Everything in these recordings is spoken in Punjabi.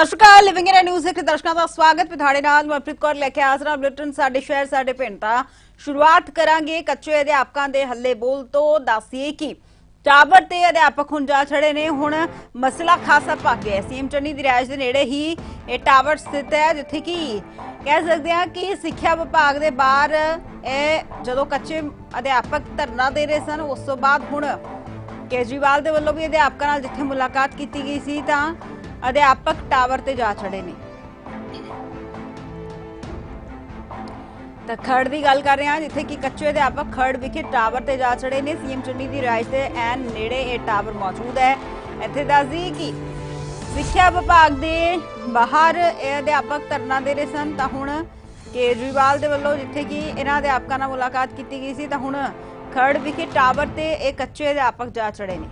ਸਤਿ ਲਿਵਿੰਗ ਇਨ ਨਿਊਜ਼ ਦੇ ਦਰਸ਼ਕਾਂ ਦਾ ਸਵਾਗਤ। ਵਿਧਾੜੇ ਨਾਲ ਮਨਪ੍ਰੀਤ ਕੌਰ ਲੈ ਕੇ ਹਾਜ਼ਰ ਬੁਲੇਟਿਨ ਸਾਡੇ ਸ਼ਹਿਰ, ਸਾਡੇ ਪਿੰਡ ਦਾ ਸ਼ੁਰੂਆਤ ਕਰਾਂਗੇ। ਕੱਚੇ ਅਧਿਆਪਕਾਂ ਦੇ ਹੱਲੇ ਬੋਲ ਤੋਂ ਦੱਸੀਏ ਕਿ ਟਾਵਰ ਤੇ ਅਧਿਆਪਕ ਹੁਣ ਜਾ ਛੜੇ ਨੇ। ਹੁਣ ਮਸਲਾ ਖਾਸਾ ਪੱਕ ਗਿਆ। ਸੀਐਮ ਚੰਨੀ ਦੀ ਰਾਜ ਦੇ ਨੇੜੇ ਹੀ ਇਹ ਟਾਵਰ ਸਥਿਤ ਹੈ, ਜਿੱਥੇ ਕਿ ਕਹਿ ਸਕਦੇ ਹਾਂ ਕਿ ਸਿੱਖਿਆ ਵਿਭਾਗ ਦੇ ਬਾਹਰ ਇਹ ਜਦੋਂ ਕੱਚੇ ਅਧਿਆਪਕ ਧਰਨਾ ਦੇ ਰਹੇ ਸਨ, ਉਸ ਤੋਂ ਬਾਅਦ ਹੁਣ ਕੇਜਰੀਵਾਲ ਦੇ ਵੱਲੋਂ ਵੀ ਅਧਿਆਪਕਾਂ ਨਾਲ ਜਿੱਥੇ ਮੁਲਾਕਾਤ ਕੀਤੀ ਗਈ ਸੀ ਤਾਂ ਅਧਿਆਪਕ ਟਾਵਰ ਤੇ ਜਾ ਚੜੇ ਨੇ। ਤਾਂ ਖੜ ਦੀ ਗੱਲ ਕਰ ਰਹੇ ਹਾਂ ਜਿੱਥੇ ਕਿ ਕੱਚੇ ਅਧਿਆਪਕ ਖੜ ਵਿਖੇ ਟਾਵਰ ਤੇ ਜਾ ਚੜੇ ਨੇ। ਸੀਐਮ ਚੰਨੀ ਦੀ ਰਾਜ ਦੇ ਐਨ ਨੇੜੇ ਇਹ ਟਾਵਰ ਮੌਜੂਦ ਹੈ। ਇੱਥੇ ਦੱਸਦੀ ਕਿ ਸਿੱਖਿਆ ਵਿਭਾਗ ਦੇ ਬਾਹਰ ਇਹ ਅਧਿਆਪਕ ਧਰਨਾ ਦੇ ਰਹੇ ਸਨ। ਤਾਂ ਹੁਣ ਕੇਜਰੀਵਾਲ ਦੇ ਵੱਲੋਂ ਜਿੱਥੇ ਕਿ ਇਹਨਾਂ ਅਧਿਆਪਕਾਂ ਨਾਲ ਮੁਲਾਕਾਤ ਕੀਤੀ ਗਈ ਸੀ, ਤਾਂ ਹੁਣ ਖੜ ਵਿਖੇ ਟਾਵਰ ਤੇ ਇਹ ਕੱਚੇ ਅਧਿਆਪਕ ਜਾ ਚੜੇ ਨੇ।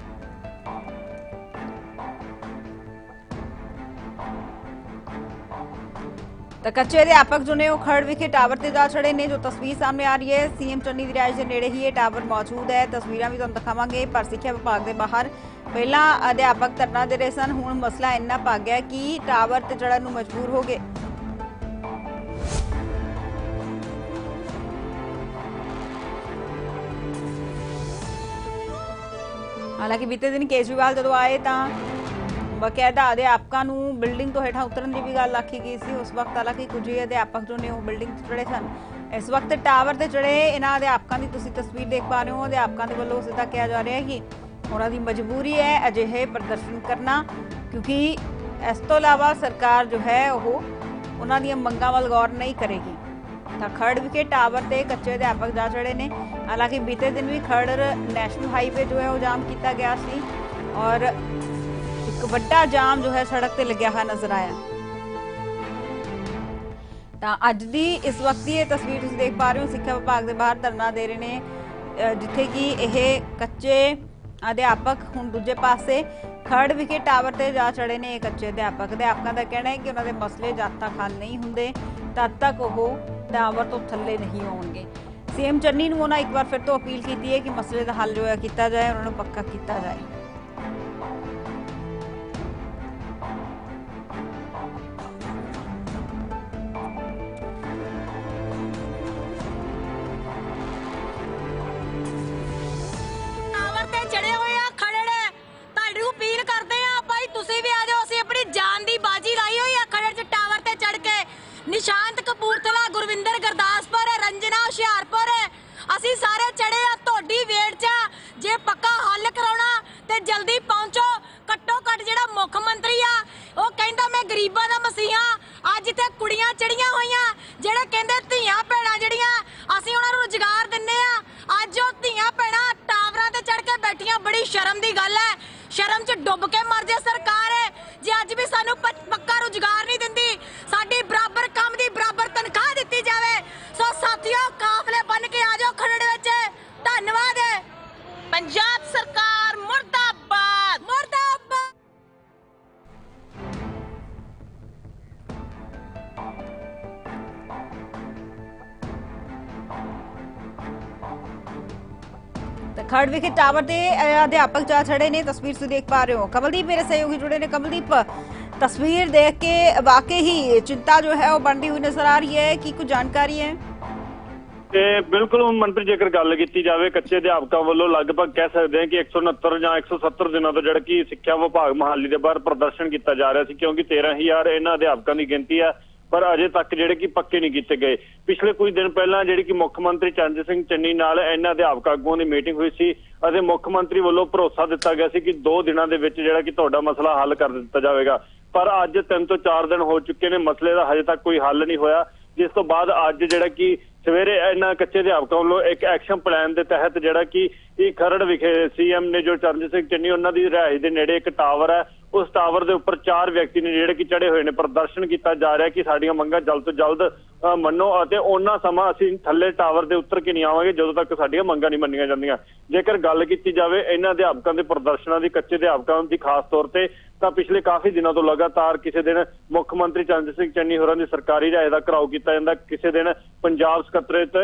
ਤਾਂ ਕੱਚੇ ਅਧਿਆਪਕ ਜੋ ਨੇ ਉਹ ਵਿਖੇ ਟਾਵਰ ਤੇ ਜਾ ਚੜੇ ਨੇ, ਜੋ ਤਸਵੀਰ ਸਾਹਮਣੇ ਆ ਰਹੀ ਹੈ। ਸੀਐਮ ਚੰਨੀ ਦੀ ਰਿਹਾਇਸ਼ ਦੇ ਨੇੜੇ ਹੀ ਇਹ ਟਾਵਰ ਮੌਜੂਦ ਹੈ। ਤਸਵੀਰਾਂ ਵੀ ਤੁਹਾਨੂੰ ਦਿਖਾਵਾਂਗੇ, ਪਰ ਸਿੱਖਿਆ ਵਿਭਾਗ ਦੇ ਬਾਹਰ ਪਹਿਲਾਂ ਅਧਿਆਪਕ ਧਰਨਾ ਦੇ ਰਹੇ ਸਨ। ਹੁਣ ਮਸਲਾ ਇੰਨਾ ਪੱਕ ਗਿਆ ਕਿ ਟਾਵਰ ਤੇ ਚੜਨ ਨੂੰ ਮਜਬੂਰ ਹੋ ਗਏ। ਹਾਲਾਂਕਿ ਬੀਤੇ ਦਿਨ ਕੇਜਰੀਵਾਲ ਜਦੋਂ ਆਏ ਤਾਂ ਬਕਾਇਦਾ ਅਧਿਆਪਕਾਂ ਨੂੰ ਬਿਲਡਿੰਗ ਤੋਂ ਹੇਠਾਂ ਉਤਰਨ ਦੀ ਵੀ ਗੱਲ ਆਖੀ ਗਈ ਸੀ। ਉਸ ਵਕਤ ਹਾਲਾਂਕਿ ਕੁਝ ਹੀ ਅਧਿਆਪਕ ਜੋ ਨੇ ਉਹ ਬਿਲਡਿੰਗ ਤੇ ਚੜੇ ਸਨ। ਇਸ ਵਕਤ ਟਾਵਰ ਤੇ ਚੜੇ ਇਹਨਾਂ ਅਧਿਆਪਕਾਂ ਦੀ ਤੁਸੀਂ ਤਸਵੀਰ ਦੇਖ ਪਾ ਰਹੇ ਹੋ। ਅਧਿਆਪਕਾਂ ਦੇ ਵੱਲੋਂ ਸਿੱਧਾ ਕਿਹਾ ਜਾ ਰਿਹਾ ਹੈ ਕਿ ਉਹਨਾਂ ਦੀ ਮਜਬੂਰੀ ਹੈ ਅਜਿਹੇ ਪ੍ਰਦਰਸ਼ਨ ਕਰਨਾ, ਕਿਉਂਕਿ ਇਸ ਤੋਂ ਇਲਾਵਾ ਸਰਕਾਰ ਜੋ ਹੈ ਉਹ ਉਹਨਾਂ ਦੀਆਂ ਮੰਗਾਂ ਵੱਲ ਗੌਰ ਨਹੀਂ ਕਰੇਗੀ। ਤਾਂ ਖੜ ਵਿਖੇ ਟਾਵਰ ਤੇ ਕੱਚੇ ਅਧਿਆਪਕ ਜਾ ਚੜੇ ਨੇ। ਹਾਲਾਂਕਿ ਬੀਤੇ ਦਿਨ ਵੀ ਖੜ ਨੈਸ਼ਨਲ ਹਾਈਵੇ ਜੋ ਹੈ ਉਹ ਜਾਮ ਕੀਤਾ ਗਿਆ ਸੀ ਔਰ ਇੱਕ ਵੱਡਾ ਜਾਮ ਜੋ ਹੈ ਸੜਕ ਤੇ ਲੱਗਿਆ ਹੋਇਆ ਨਜ਼ਰ ਆਇਆ। ਤਾਂ ਅੱਜ ਦੀ ਇਸ ਵਕਤ ਦੀ ਇਹ ਤਸਵੀਰ ਤੁਸੀਂ ਦੇਖ ਪਾ ਰਹੇ ਹੋ, ਸਿੱਖਿਆ ਵਿਭਾਗ ਦੇ ਬਾਹਰ ਧਰਨਾ ਦੇ ਰਹੇ ਨੇ ਜਿੱਥੇ ਕਿ ਇਹ ਕੱਚੇ ਅਧਿਆਪਕ ਹੁਣ ਦੂਜੇ ਪਾਸੇ ਖੜ ਵਿਖੇ ਟਾਵਰ ਤੇ ਜਾ ਚੜੇ ਨੇ ਇਹ ਕੱਚੇ ਅਧਿਆਪਕ। ਅਧਿਆਪਕਾਂ ਦਾ ਕਹਿਣਾ ਹੈ ਕਿ ਉਹਨਾਂ ਦੇ ਮਸਲੇ ਜਦ ਤੱਕ ਹੱਲ ਨਹੀਂ ਹੁੰਦੇ, ਤਦ ਤੱਕ ਉਹ ਟਾਵਰ ਤੋਂ ਥੱਲੇ ਨਹੀਂ ਆਉਣਗੇ ਸੀਐਮ ਚੰਨੀ ਨੂੰ ਉਹਨਾਂ ਇੱਕ ਵਾਰ ਫਿਰ ਤੋਂ ਅਪੀਲ ਕੀਤੀ ਹੈ ਕਿ ਮਸਲੇ ਦਾ ਹੱਲ ਜੋ ਹੈ ਕੀਤਾ ਜਾਏ, ਉਹਨਾਂ ਨੂੰ ਪੱਕਾ ਕੀਤਾ ਜਾਏ। ਜਲਦੀ ਖੜ ਵਿਖੇ ਟਾਵਰ ਤੇ ਅਧਿਆਪਕ ਜਾ ਛੜੇ ਨੇ, ਤਸਵੀਰ ਤੁਸੀਂ ਦੇਖ ਪਾ ਰਹੇ ਹੋ। ਕਮਲਦੀਪ ਮੇਰੇ ਸਹਿਯੋਗੀ ਜੁੜੇ ਨੇ। ਕਮਲਦੀਪ, ਤਸਵੀਰ ਦੇਖ ਕੇ ਵਾਕਈ ਹੀ ਚਿੰਤਾ ਜੋ ਹੈ ਉਹ ਬਣਦੀ ਹੋਈ ਨਜ਼ਰ ਆ ਰਹੀ ਹੈ। ਕੀ ਕੁਝ ਜਾਣਕਾਰੀ ਹੈ? ਤੇ ਬਿਲਕੁਲ ਮੰਤਰੀ ਜੇਕਰ ਗੱਲ ਕੀਤੀ ਜਾਵੇ, ਕੱਚੇ ਅਧਿਆਪਕਾਂ ਵੱਲੋਂ ਲਗਭਗ ਕਹਿ ਸਕਦੇ ਹਾਂ ਕਿ 169 ਜਾਂ 170 ਦਿਨਾਂ ਤੋਂ ਜਿਹੜਾ ਕਿ ਸਿੱਖਿਆ ਵਿਭਾਗ ਮਹਾਲੀ ਦੇ ਬਾਹਰ ਪ੍ਰਦਰਸ਼ਨ ਕੀਤਾ ਜਾ ਰਿਹਾ ਸੀ, ਕਿਉਂਕਿ 13000 ਇਹਨਾਂ ਅਧਿਆਪਕਾਂ ਦੀ ਗਿਣਤੀ ਹੈ। ਪਰ ਅਜੇ ਤੱਕ ਜਿਹੜੇ ਕਿ ਪੱਕੇ ਨਹੀਂ ਕੀਤੇ ਗਏ। ਪਿਛਲੇ ਕੁਝ ਦਿਨ ਪਹਿਲਾਂ ਜਿਹੜੀ ਕਿ ਮੁੱਖ ਮੰਤਰੀ ਚੰਦ ਸਿੰਘ ਚੰਨੀ ਨਾਲ ਇਹਨਾਂ ਅਧਿਆਪਕ ਆਗੂਆਂ ਦੀ ਮੀਟਿੰਗ ਹੋਈ ਸੀ ਅਤੇ ਮੁੱਖ ਮੰਤਰੀ ਵੱਲੋਂ ਭਰੋਸਾ ਦਿੱਤਾ ਗਿਆ ਸੀ ਕਿ 2 ਦਿਨਾਂ ਦੇ ਵਿੱਚ ਜਿਹੜਾ ਕਿ ਤੁਹਾਡਾ ਮਸਲਾ ਹੱਲ ਕਰ ਦਿੱਤਾ ਜਾਵੇਗਾ। ਪਰ ਅੱਜ 3 ਤੋਂ 4 ਦਿਨ ਹੋ ਚੁੱਕੇ ਨੇ, ਮਸਲੇ ਦਾ ਹਜੇ ਤੱਕ ਕੋਈ ਹੱਲ ਨਹੀਂ ਹੋਇਆ। ਜਿਸ ਤੋਂ ਬਾਅਦ ਅੱਜ ਜਿਹੜਾ ਕਿ ਸਵੇਰੇ ਇਹਨਾਂ ਕੱਚੇ ਅਧਿਆਪਕਾਂ ਵੱਲੋਂ ਇੱਕ ਐਕਸ਼ਨ ਪਲਾਨ ਦੇ ਤਹਿਤ ਜਿਹੜਾ ਕਿ ਇਹ ਖਰੜ ਵਿਖੇ ਸੀਐਮ ਨੇ ਜੋ ਚਰਨਜੀਤ ਸਿੰਘ ਚੰਨੀ, ਉਹਨਾਂ ਦੀ ਰਿਹਾਇਸ਼ ਦੇ ਨੇੜੇ ਇੱਕ ਟਾਵਰ ਹੈ ਉਸ ਟਾਵਰ ਦੇ ਉੱਪਰ ਚਾਰ ਵਿਅਕਤੀ ਨੇ ਜਿਹੜੇ ਕਿ ਚੜੇ ਹੋਏ ਨੇ, ਪ੍ਰਦਰਸ਼ਨ ਕੀਤਾ ਜਾ ਰਿਹਾ ਕਿ ਸਾਡੀਆਂ ਮੰਗਾਂ ਜਲਦ ਤੋਂ ਜਲਦ ਮੰਨੋ ਅਤੇ ਉਹਨਾਂ ਸਮਾਂ ਅਸੀਂ ਥੱਲੇ ਟਾਵਰ ਦੇ ਉੱਤਰ ਕੇ ਨਹੀਂ ਆਵਾਂਗੇ, ਜਦੋਂ ਤੱਕ ਸਾਡੀਆਂ ਮੰਗਾਂ ਨਹੀਂ ਮੰਨੀਆਂ ਜਾਂਦੀਆਂ। ਜੇਕਰ ਗੱਲ ਕੀਤੀ ਜਾਵੇ, ਇਹਨਾਂ ਅਧਿਆਪਕਾਂ ਦੇ ਪ੍ਰਦਰਸ਼ਨਾਂ ਦੀ, ਕੱਚੇ ਅਧਿਆਪਕਾਂ ਦੀ ਖਾਸ ਤੌਰ ਤੇ, ਤਾਂ ਪਿਛਲੇ ਕਾਫੀ ਦਿਨਾਂ ਤੋਂ ਲਗਾਤਾਰ ਕਿਸੇ ਦਿਨ ਮੁੱਖ ਮੰਤਰੀ ਚੰਦ ਸਿੰਘ ਚੰਨੀ ਹੋਰਾਂ ਦੀ ਸਰਕਾਰੀ ਰਾਏ ਦਾ ਘਰਾਓ ਕੀਤਾ ਜਾਂਦਾ, ਕਿਸੇ ਦਿਨ ਪੰਜਾਬ ਸਕੱਤਰੇਤ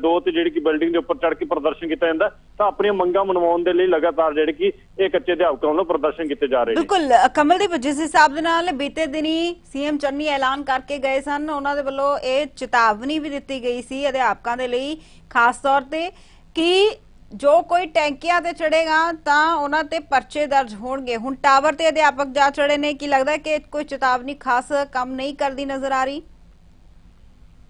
ਦੋ ਤੇ ਜਿਹੜੀ ਕਿ ਬਿਲਡਿੰਗ ਦੇ ਉੱਪਰ ਚੜ੍ਹ ਕੇ ਪ੍ਰਦਰਸ਼ਨ ਕੀਤਾ ਜਾਂਦਾ, ਤਾਂ ਆਪਣੀਆਂ ਮੰਗਾਂ ਮਨਵਾਉਣ ਦੇ ਲਈ ਲਗਾਤਾਰ ਜਿਹੜੇ ਕਿ ਇਹ ਕੱਚੇ ਅਧਿਆਪਕਾਂ ਵੱਲੋਂ ਪ੍ਰਦਰਸ਼ਨ ਕੀਤੇ ਜਾ ਰਹੇ ਨੇ। ਬਿਲਕੁਲ ਕਮਲਦੀਪ ਜਿਸ ਹਿਸਾਬ ਦੇ ਨਾਲ ਬੀਤੇ ਦਿਨੀ ਸੀਐਮ ਚੰਨੀ ਐਲਾਨ ਕਰਕੇ ਗਏ ਸਨ, ਉਹਨਾਂ ਦੇ ਵੱਲੋਂ ਇਹ ਚੇਤਾਵਨੀ ਵੀ ਦਿੱਤੀ ਗਈ ਸੀ ਅਧਿਆਪਕਾਂ ਦੇ ਲਈ, ਖਾਸ ਤੌਰ ਤੇ ਕਿ ਜੋ ਕੋਈ ਟੈਂਕੀਆਂ ਤੇ ਚੜੇਗਾ ਤਾਂ ਉਹਨਾਂ ਤੇ ਪਰਚੇ ਦਰਜ ਹੋਣਗੇ। ਹੁਣ ਟਾਵਰ ਤੇ ਅਧਿਆਪਕ ਜਾ ਚੜੇ ਨੇ, ਕੀ ਲੱਗਦਾ ਕਿ ਕੋਈ ਚੇਤਾਵਨੀ ਖਾਸ ਕੰਮ ਨਹੀਂ ਕਰਦੀ ਨਜ਼ਰ ਆ ਰਹੀ?